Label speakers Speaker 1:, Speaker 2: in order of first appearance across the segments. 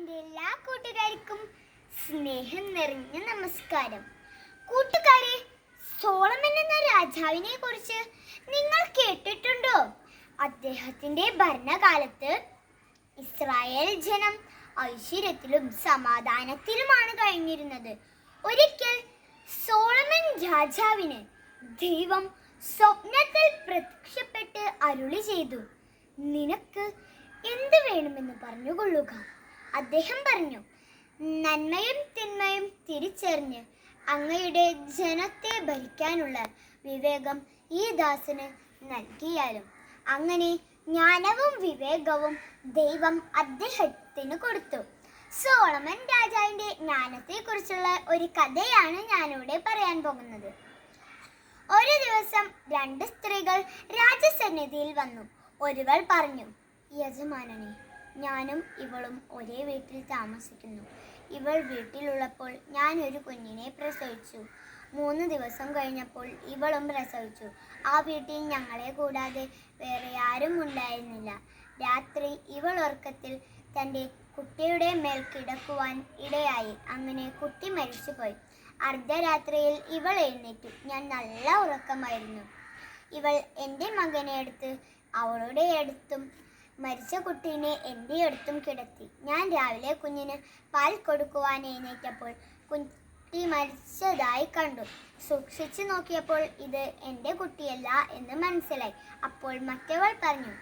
Speaker 1: എന്റെ എല്ലാ കൂട്ടുകാർക്കും സ്നേഹം നിറഞ്ഞ നമസ്കാരം. കൂട്ടുകാരെ സോളമൻ എന്ന രാജാവിനെ കുറിച്ച് നിങ്ങൾ കേട്ടിട്ടുണ്ടോ? അദ്ദേഹത്തിന്റെ ഭരണകാലത്ത് ഇസ്രായേൽ ജനം ഐശ്വര്യത്തിലും സമാധാനത്തിലുമാണ് കഴിഞ്ഞിരുന്നത്. ഒരിക്കൽ സോളമൻ രാജാവിന് ദൈവം സ്വപ്നത്തിൽ പ്രത്യക്ഷപ്പെട്ട് അരുളി ചെയ്തു നിനക്ക് എന്ത് വേണമെന്ന് പറഞ്ഞുകൊള്ളുക? അദ്ദേഹം പറഞ്ഞു നന്മയും തിന്മയും തിരിച്ചറിഞ്ഞ് അങ്ങയുടെ ജനത്തെ ഭരിക്കാനുള്ള വിവേകം ഈ ദാസന് നൽകിയാലും അങ്ങനെ ജ്ഞാനവും വിവേകവും ദൈവം അദ്ദേഹത്തിന് കൊടുത്തു. സോളമൻ രാജാവിന്റെ ജ്ഞാനത്തെക്കുറിച്ചുള്ള ഒരു കഥയാണ് ഞാനിവിടെ പറയാൻ പോകുന്നത്. ഒരു ദിവസം രണ്ട് സ്ത്രീകൾ രാജസന്നിധിയിൽ വന്നു. ഒരുവൾ പറഞ്ഞു യജമാനനെ ഞാനും ഇവളും ഒരേ വീട്ടിൽ താമസിക്കുന്നു. ഇവൾ വീട്ടിലുള്ളപ്പോൾ ഞാൻ ഒരു കുഞ്ഞിനെ പ്രസവിച്ചു. മൂന്ന് ദിവസം കഴിഞ്ഞപ്പോൾ ഇവളും പ്രസവിച്ചു. ആ വീട്ടിൽ ഞങ്ങളെ കൂടാതെ വേറെ ആരും ഉണ്ടായിരുന്നില്ല. രാത്രി ഇവൾ ഉറക്കത്തിൽ തന്റെ കുട്ടിയുടെ മേൽ കിടക്കുവാൻ ഇടയായി. അങ്ങനെ കുട്ടി മരിച്ചുപോയി. അർദ്ധരാത്രിയിൽ ഇവൾ എഴുന്നേറ്റു. ഞാൻ നല്ല ഉറക്കമായിരുന്നു. ഇവൾ എന്റെ മകനെ എടുത്ത് അവളുടെ അടുത്തും മരിച്ച കുട്ടീനെ എന്റെ അടുത്തും കിടത്തി. ഞാൻ രാവിലെ കുഞ്ഞിന് പാൽ കൊടുക്കുവാൻ എഴുന്നേറ്റപ്പോൾ കുട്ടി മരിച്ചതായി കണ്ടു. സൂക്ഷിച്ചു നോക്കിയപ്പോൾ ഇത് എന്റെ കുട്ടിയല്ല എന്ന് മനസ്സിലായി. അപ്പോൾ മറ്റവൾ പറഞ്ഞു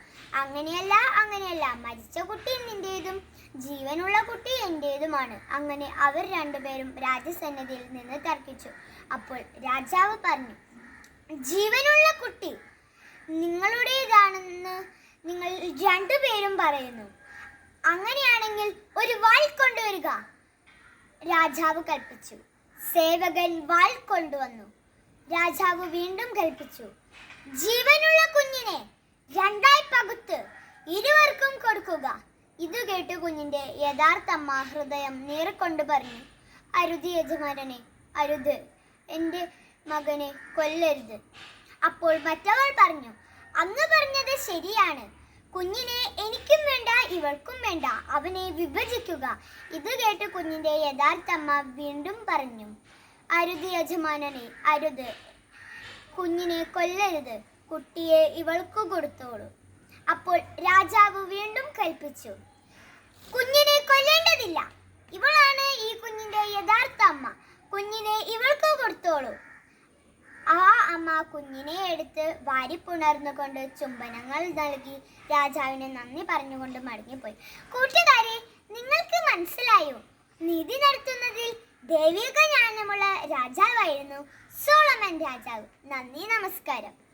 Speaker 1: അങ്ങനെയല്ല അങ്ങനെയല്ല. മരിച്ച കുട്ടി നിന്റേതും ജീവനുള്ള കുട്ടി എന്റേതുമാണ് അങ്ങനെ അവർ രണ്ടുപേരും രാജസന്നിധിയിൽ നിന്ന് തർക്കിച്ചു. അപ്പോൾ രാജാവ് പറഞ്ഞു ജീവനുള്ള കുട്ടി നിങ്ങളുടേതാണെന്ന് നിങ്ങൾ രണ്ടുപേരും പറയുന്നു. അങ്ങനെയാണെങ്കിൽ ഒരു വാൾ കൊണ്ടുവരിക. രാജാവ് കൽപ്പിച്ചു. സേവകൻ വാൾ കൊണ്ടുവന്നു. രാജാവ് വീണ്ടും കൽപ്പിച്ചു. ജീവനുള്ള കുഞ്ഞിനെ രണ്ടായി പകുത്ത് ഇരുവർക്കും കൊടുക്കുക. ഇത് കേട്ട് കുഞ്ഞിന്റെ യഥാർത്ഥ അമ്മ ഹൃദയം നീറിക്കൊണ്ട് പറഞ്ഞു അരുത് യജമാനനെ അരുത്. എന്റെ മകനെ കൊല്ലരുത്. അപ്പോൾ മറ്റവൾ പറഞ്ഞു അങ്ങ് പറഞ്ഞത് ശരിയാണ്. കുഞ്ഞിനെ എനിക്കും വേണ്ട ഇവൾക്കും വേണ്ട. അവനെ വിഭജിക്കുക. ഇത് കേട്ട് കുഞ്ഞിന്റെ യഥാർത്ഥ അമ്മ വീണ്ടും പറഞ്ഞു അരുത് യജമാനനെ അരുത്. കുഞ്ഞിനെ കൊല്ലരുത്. കുട്ടിയെ ഇവൾക്ക് കൊടുത്തോളൂ. അപ്പോൾ രാജാവ് വീണ്ടും കൽപ്പിച്ചു കുഞ്ഞിനെ കൊല്ലേണ്ടതില്ല ഇവളാണ് ഈ കുഞ്ഞിന്റെ യഥാർത്ഥ അമ്മ കുഞ്ഞിനെ ഇവൾക്ക് കൊടുത്തോളൂ ആ അമ്മ കുഞ്ഞിനെ എടുത്ത് വാരിപ്പുണർന്നുകൊണ്ട് ചുംബനങ്ങൾ നൽകി. രാജാവിനെ നന്ദി പറഞ്ഞുകൊണ്ട് മടങ്ങിപ്പോയി. കൂട്ടുകാരെ നിങ്ങൾക്ക് മനസ്സിലായോ? നീതി നടത്തുന്നതിൽ ദൈവിക ജ്ഞാനമുള്ള രാജാവായിരുന്നു സോളമൻ രാജാവ്. നന്ദി നമസ്കാരം.